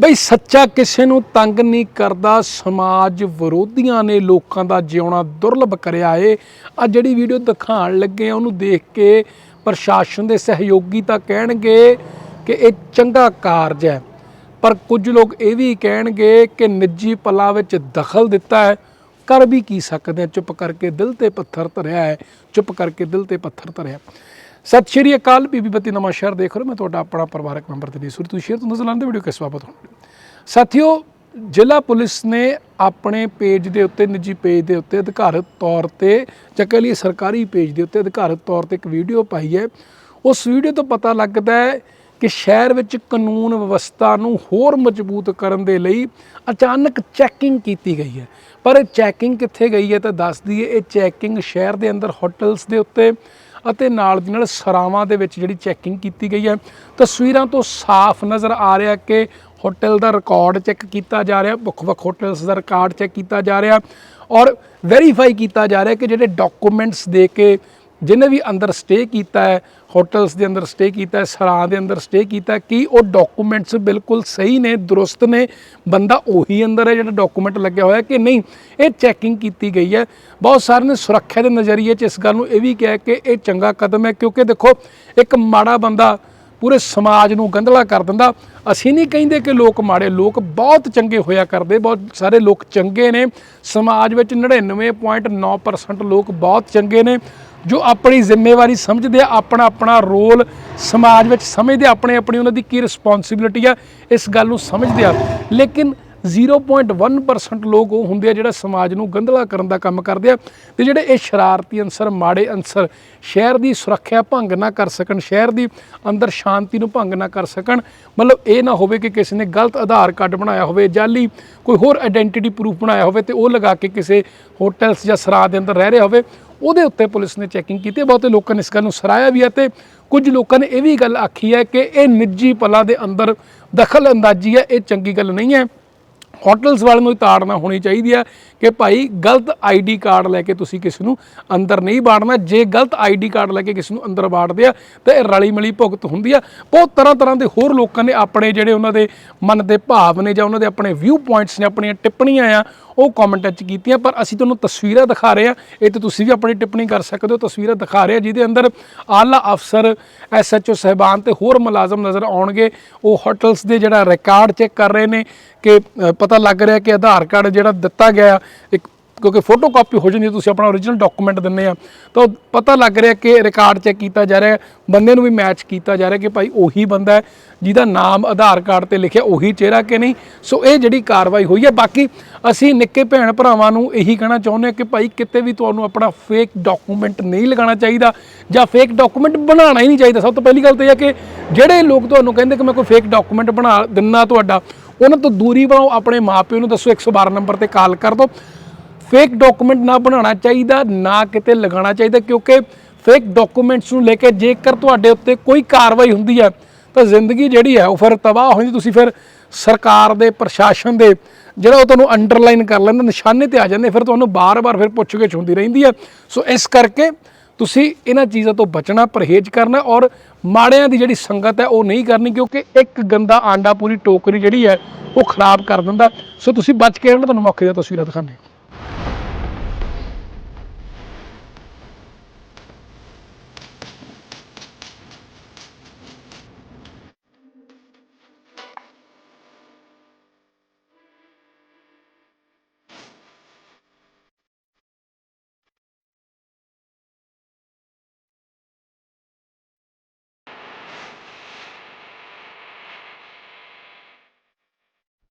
ਬਈ ਸੱਚਾ ਕਿਸੇ ਨੂੰ ਤੰਗ ਨਹੀਂ ਕਰਦਾ, ਸਮਾਜ ਵਿਰੋਧੀਆਂ ਨੇ ਲੋਕਾਂ ਦਾ ਜਿਉਣਾ ਦੁਰਲਭ ਕਰਿਆ ਏ। ਆ ਜਿਹੜੀ ਵੀਡੀਓ ਦਿਖਾਉਣ ਲੱਗੇ ਆ, ਉਹਨੂੰ ਦੇਖ ਕੇ ਪ੍ਰਸ਼ਾਸਨ ਦੇ ਸਹਿਯੋਗੀ ਤਾਂ ਕਹਿਣਗੇ ਕਿ ਇਹ ਚੰਗਾ ਕਾਰਜ ਹੈ। ਪਰ ਕੁਝ ਲੋਕ ਇਹ ਵੀ ਕਹਿਣਗੇ ਕਿ ਨਿੱਜੀ ਪਲਾਂ ਵਿੱਚ ਦਖਲ ਦਿੱਤਾ ਹੈ। ਕਰ ਵੀ ਕੀ ਸਕਦੇ ਆ? ਚੁੱਪ ਕਰਕੇ ਦਿਲ ਤੇ ਪੱਥਰ ਧਰਿਆ ਹੈ। ਚੁੱਪ ਕਰਕੇ ਦਿਲ ਤੇ ਪੱਥਰ ਧਰਿਆ। ਸਤਿ ਸ਼੍ਰੀ ਅਕਾਲ, ਬੀਬੀ ਬੱਤੀ ਨਵਾਂ ਸ਼ਹਿਰ ਦੇਖ ਰਹੇ ਮੈਂ ਤੁਹਾਡਾ ਆਪਣਾ ਪਰਿਵਾਰਕ ਮੈਂਬਰ ਤੇ ਸੁਰ। ਤੁਸੀਂ ਸ਼ੇਅਰ ਤੋਂ ਨਜ਼ਰ ਆਉਂਦੇ ਵੀਡੀਓ ਕਿਸ ਬਾਬਤ ਹੋਣ ਸਾਥੀਓ, ਜ਼ਿਲ੍ਹਾ ਪੁਲਿਸ ਨੇ ਆਪਣੇ ਪੇਜ ਦੇ ਉੱਤੇ, ਨਿੱਜੀ ਪੇਜ ਦੇ ਉੱਤੇ ਅਧਿਕਾਰਤ ਤੌਰ ਤੇ, ਜਾਂ ਕਹਿ ਲਈਏ ਸਰਕਾਰੀ ਪੇਜ ਦੇ ਉੱਤੇ ਅਧਿਕਾਰਤ ਤੌਰ ਤੇ ਇੱਕ ਵੀਡੀਓ ਪਾਈ ਹੈ। ਉਸ ਵੀਡੀਓ ਤੋਂ ਪਤਾ ਲੱਗਦਾ ਹੈ ਕਿ ਸ਼ਹਿਰ ਵਿੱਚ ਕਾਨੂੰਨ ਵਿਵਸਥਾ ਨੂੰ ਹੋਰ ਮਜ਼ਬੂਤ ਕਰਨ ਦੇ ਲਈ ਅਚਾਨਕ ਚੈਕਿੰਗ ਕੀਤੀ ਗਈ ਹੈ। ਪਰ ਇਹ ਚੈਕਿੰਗ ਕਿੱਥੇ ਗਈ ਹੈ ਤਾਂ ਦੱਸ ਦਈਏ, ਇਹ ਚੈਕਿੰਗ ਸ਼ਹਿਰ ਦੇ ਅੰਦਰ ਹੋਟਲਸ ਦੇ ਉੱਤੇ ਅਤੇ ਨਾਲ ਦੀ ਨਾਲ ਸਰਾਵਾਂ ਦੇ ਵਿੱਚ ਜਿਹੜੀ ਚੈਕਿੰਗ ਕੀਤੀ ਗਈ ਹੈ। ਤਸਵੀਰਾਂ ਤੋਂ ਸਾਫ਼ ਨਜ਼ਰ ਆ ਰਿਹਾ ਕਿ ਹੋਟਲ ਦਾ ਰਿਕਾਰਡ ਚੈੱਕ ਕੀਤਾ ਜਾ ਰਿਹਾ, ਵੱਖ-ਵੱਖ ਹੋਟਲਸ ਦਾ ਰਿਕਾਰਡ ਚੈੱਕ ਕੀਤਾ ਜਾ ਰਿਹਾ ਔਰ ਵੈਰੀਫਾਈ ਕੀਤਾ ਜਾ ਰਿਹਾ ਕਿ ਜਿਹੜੇ ਡਾਕੂਮੈਂਟਸ ਦੇ ਕੇ ਜਿਹਨੇ ਵੀ ਅੰਦਰ ਸਟੇ ਕੀਤਾ ਹੈ ਹੋਟਲਸ ਦੇ ਅੰਦਰ ਸਟੇ ਕੀਤਾ ਹੈ ਸਰਾਂ ਦੇ ਅੰਦਰ ਸਟੇ ਕੀਤਾ ਹੈ, ਕੀ ਉਹ ਡਾਕੂਮੈਂਟਸ ਬਿਲਕੁਲ ਸਹੀ ਨੇ ਦਰੁਸਤ ਨੇ? ਬੰਦਾ ਉਹੀ ਅੰਦਰ ਹੈ ਜਿਹੜਾ ਡਾਕੂਮੈਂਟ ਲੱਗਿਆ ਹੋਇਆ ਕਿ ਨਹੀਂ? ਇਹ ਚੈਕਿੰਗ ਕੀਤੀ ਗਈ ਹੈ। ਬਹੁਤ ਸਾਰਿਆਂ ਨੇ ਸੁਰੱਖਿਆ ਦੇ ਨਜ਼ਰੀਏ 'ਚ ਇਸ ਗੱਲ ਨੂੰ ਇਹ ਵੀ ਕਿਹਾ ਕਿ ਇਹ ਚੰਗਾ ਕਦਮ ਹੈ ਕਿਉਂਕਿ ਦੇਖੋ ਇੱਕ ਮਾੜਾ ਬੰਦਾ ਪੂਰੇ ਸਮਾਜ ਨੂੰ ਗੰਧਲਾ ਕਰ ਦਿੰਦਾ। ਅਸੀਂ ਨਹੀਂ ਕਹਿੰਦੇ ਕਿ ਲੋਕ ਮਾੜੇ ਲੋਕ ਬਹੁਤ ਚੰਗੇ ਹੋਇਆ ਕਰਦੇ ਬਹੁਤ ਸਾਰੇ ਲੋਕ ਚੰਗੇ ਨੇ। ਸਮਾਜ ਵਿੱਚ 99.9% ਲੋਕ ਬਹੁਤ ਚੰਗੇ ਨੇ। ਜੋ ਆਪਣੀ ਜ਼ਿੰਮੇਵਾਰੀ ਸਮਝਦੇ ਆ ਆਪਣਾ ਆਪਣਾ ਰੋਲ ਸਮਾਜ ਵਿੱਚ ਸਮਝਦੇ ਆ, ਆਪਣੇ ਆਪਣੀ ਉਹਨਾਂ ਦੀ ਕੀ ਰਿਸਪੌਂਸਿਬਿਲਿਟੀ ਆ ਇਸ ਗੱਲ ਨੂੰ ਸਮਝਦੇ ਆ। ਲੇਕਿਨ 0.1% ਲੋਕ ਉਹ ਹੁੰਦੇ ਆ ਜਿਹੜਾ ਸਮਾਜ ਨੂੰ ਗੰਧਲਾ ਕਰਨ ਦਾ ਕੰਮ ਕਰਦੇ ਆ ਤੇ ਜਿਹੜੇ ਇਹ ਸ਼ਰਾਰਤੀ ਅੰਸਰ ਮਾੜੇ ਅੰਸਰ ਸ਼ਹਿਰ ਦੀ ਸੁਰੱਖਿਆ ਭੰਗ ਨਾ ਕਰ ਸਕਣ ਸ਼ਹਿਰ ਦੀ ਅੰਦਰ ਸ਼ਾਂਤੀ ਨੂੰ ਭੰਗ ਨਾ ਕਰ ਸਕਣ ਮਤਲਬ ਇਹ ਨਾ ਹੋਵੇ ਕਿ ਕਿਸੇ ਨੇ ਗਲਤ ਆਧਾਰ ਕਾਰਡ ਬਣਾਇਆ ਹੋਵੇ ਜਾਲੀ ਕੋਈ ਹੋਰ ਆਇਡੈਂਟੀਟੀ ਪ੍ਰੂਫ ਬਣਾਇਆ ਹੋਵੇ ਤੇ ਉਹ ਲਗਾ ਕੇ ਕਿਸੇ ਹੋਟਲਸ ਜਾਂ ਸਰਾਂ ਦੇ ਅੰਦਰ ਰਹਿ ਰਿਹਾ ਹੋਵੇ ਉਹਦੇ ਉੱਤੇ ਪੁਲਿਸ ਨੇ ਚੈਕਿੰਗ ਕੀਤੀ, ਬਹੁਤੇ ਲੋਕਾਂ ਨੇ ਇਸ ਗੱਲ ਨੂੰ ਸਰਾਇਆ ਵੀ ਹੈ ਤੇ ਕੁਝ ਲੋਕਾਂ ਨੇ ਇਹ ਵੀ ਗੱਲ ਆਖੀ ਹੈ ਕਿ ਇਹ ਨਿੱਜੀ ਪਲਾਂ ਦੇ ਅੰਦਰ ਦਖਲ ਅੰਦਾਜ਼ੀ ਹੈ, ਇਹ ਚੰਗੀ ਗੱਲ ਨਹੀਂ ਹੈ। ਹੋਟਲਸ ਵਾਲਿਆਂ ਨੂੰ ਵੀ ਤਾੜਨਾ ਹੋਣੀ ਚਾਹੀਦੀ ਹੈ ਕਿ ਭਾਈ ਗਲਤ ਆਈਡੀ ਕਾਰਡ ਲੈ ਕੇ ਤੁਸੀਂ ਕਿਸੇ ਨੂੰ ਅੰਦਰ ਨਹੀਂ ਬਾੜਨਾ ਜੇ ਗਲਤ ਆਈਡੀ ਕਾਰਡ ਲੈ ਕੇ ਕਿਸੇ ਨੂੰ ਅੰਦਰ ਬਾੜਦੇ ਆ, ਤਾਂ ਇਹ ਰਲੀ ਮਿਲੀ ਭੁਗਤ ਹੁੰਦੀ ਆ। ਬਹੁਤ ਤਰ੍ਹਾਂ ਤਰ੍ਹਾਂ ਦੇ ਹੋਰ ਲੋਕਾਂ ਨੇ ਆਪਣੇ ਜਿਹੜੇ ਉਹਨਾਂ ਦੇ ਮਨ ਦੇ ਭਾਵ ਨੇ ਜਾਂ ਉਹਨਾਂ ਦੇ ਆਪਣੇ ਵਿਊ ਪੁਆਇੰਟਸ ਨੇ, ਆਪਣੀਆਂ ਟਿੱਪਣੀਆਂ ਆ ਉਹ ਕਮੈਂਟਾਂ 'ਚ ਕੀਤੀਆਂ, ਪਰ ਅਸੀਂ ਤੁਹਾਨੂੰ ਤਸਵੀਰਾਂ ਦਿਖਾ ਰਹੇ ਆ ਇਹ ਤੇ ਤੁਸੀਂ ਵੀ ਆਪਣੀ ਟਿੱਪਣੀ ਕਰ ਸਕਦੇ ਹੋ, ਤਸਵੀਰਾਂ ਦਿਖਾ ਰਹੇ ਆ ਜਿਹਦੇ ਅੰਦਰ ਆਲਾ ਅਫਸਰ ਐਸਐਚਓ ਸਹਿਬਾਨ ਤੇ ਹੋਰ ਮੁਲਾਜ਼ਮ ਨਜ਼ਰ ਆਉਣਗੇ। ਉਹ ਹੋਟਲਸ ਦੇ ਜਿਹੜਾ ਰਿਕਾਰਡ ਚੈੱਕ ਕਰ ਰਹੇ ਨੇ ਕਿ ਪਤਾ ਲੱਗ ਰਿਹਾ ਕਿ ਆਧਾਰ ਕਾਰਡ ਜਿਹੜਾ ਦਿੱਤਾ ਗਿਆ ਇੱਕ ਕਿਉਂਕਿ ਫੋਟੋ ਕਾਪੀ ਹੋ ਜਾਂਦੀ ਹੈ, ਤੁਸੀਂ ਆਪਣਾ ਓਰੀਜਨਲ ਡਾਕੂਮੈਂਟ ਦਿੰਦੇ ਆ। ਤਾਂ ਉਹ ਪਤਾ ਲੱਗ ਰਿਹਾ ਕਿ ਰਿਕਾਰਡ ਚੈੱਕ ਕੀਤਾ ਜਾ ਰਿਹਾ ਬੰਦੇ ਨੂੰ ਵੀ ਮੈਚ ਕੀਤਾ ਜਾ ਰਿਹਾ ਕਿ ਭਾਈ ਉਹੀ ਬੰਦਾ ਹੈ, ਜਿਹਦਾ ਨਾਮ ਆਧਾਰ ਕਾਰਡ ਤੇ ਲਿਖਿਆ, ਉਹੀ ਚਿਹਰਾ ਕਿ ਨਹੀਂ? ਸੋ ਇਹ ਜਿਹੜੀ ਕਾਰਵਾਈ ਹੋਈ ਹੈ, ਬਾਕੀ ਅਸੀਂ ਨਿੱਕੇ ਭੈਣ ਭਰਾਵਾਂ ਨੂੰ ਇਹੀ ਕਹਿਣਾ ਚਾਹੁੰਦੇ ਹਾਂ ਕਿ ਭਾਈ ਕਿਤੇ ਵੀ ਤੁਹਾਨੂੰ ਆਪਣਾ ਫੇਕ ਡਾਕੂਮੈਂਟ ਨਹੀਂ ਲਗਾਉਣਾ ਚਾਹੀਦਾ, ਜਾਂ ਫੇਕ ਡਾਕੂਮੈਂਟ ਬਣਾਉਣਾ ਹੀ ਨਹੀਂ ਚਾਹੀਦਾ। ਸਭ ਤੋਂ ਪਹਿਲੀ ਗੱਲ ਤਾਂ ਇਹ ਹੈ ਕਿ ਜਿਹੜੇ ਲੋਕ ਤੁਹਾਨੂੰ ਕਹਿੰਦੇ ਕਿ ਮੈਂ ਕੋਈ ਫੇਕ ਡਾਕੂਮੈਂਟ ਬਣਾ ਦਿੰਨਾ ਤੁਹਾਡਾ, ਉਹਨਾਂ ਤੋਂ ਦੂਰੀ ਬਣਾਓ, ਆਪਣੇ ਮਾਪਿਓ ਨੂੰ ਦੱਸੋ 112 ਨੰਬਰ ਤੇ ਕਾਲ ਕਰ ਦਿਓ। ਫੇਕ ਡਾਕੂਮੈਂਟ ਨਾ ਬਣਾਉਣਾ ਚਾਹੀਦਾ, ਨਾ ਕਿਤੇ ਲਗਾਉਣਾ ਚਾਹੀਦਾ, ਕਿਉਂਕਿ ਫੇਕ ਡਾਕੂਮੈਂਟਸ ਨੂੰ ਲੈ ਕੇ ਜੇਕਰ ਤੁਹਾਡੇ ਉੱਤੇ ਕੋਈ ਕਾਰਵਾਈ ਹੁੰਦੀ ਹੈ, ਤਾਂ ਜ਼ਿੰਦਗੀ ਜਿਹੜੀ ਹੈ ਉਹ ਫਿਰ ਤਬਾਹ ਹੋ ਜਾਂਦੀ, ਤੁਸੀਂ ਫਿਰ ਸਰਕਾਰ ਦੇ, ਪ੍ਰਸ਼ਾਸਨ ਦੇ ਜਿਹੜਾ ਉਹ ਤੁਹਾਨੂੰ ਅੰਡਰਲਾਈਨ ਕਰ ਲੈਂਦਾ, ਨਿਸ਼ਾਨੇ ਤੇ ਆ ਜਾਂਦੇ, ਫਿਰ ਤੁਹਾਨੂੰ ਬਾਰ-ਬਾਰ ਫਿਰ ਪੁੱਛਗਿੱਛ ਹੁੰਦੀ ਰਹਿੰਦੀ ਹੈ। ਸੋ ਇਸ ਕਰਕੇ ਤੁਸੀਂ ਇਹਨਾਂ ਚੀਜ਼ਾਂ ਤੋਂ ਬਚਣਾ, ਪਰਹੇਜ਼ ਕਰਨਾ ਔਰ ਮਾੜਿਆਂ ਦੀ ਜਿਹੜੀ ਸੰਗਤ ਹੈ ਉਹ ਨਹੀਂ ਕਰਨੀ, ਕਿਉਂਕਿ ਇੱਕ ਗੰਦਾ ਆਂਡਾ ਪੂਰੀ ਟੋਕਰੀ ਜਿਹੜੀ ਹੈ ਉਹ ਖਰਾਬ ਕਰ ਦਿੰਦਾ। ਸੋ ਤੁਸੀਂ ਬਚ ਕੇ ਰਹਿਣਾ, ਤੁਹਾਨੂੰ ਮੌਕੇ ਦੀਆਂ ਤਸਵੀਰਾਂ ਦਿਖਾਣੇ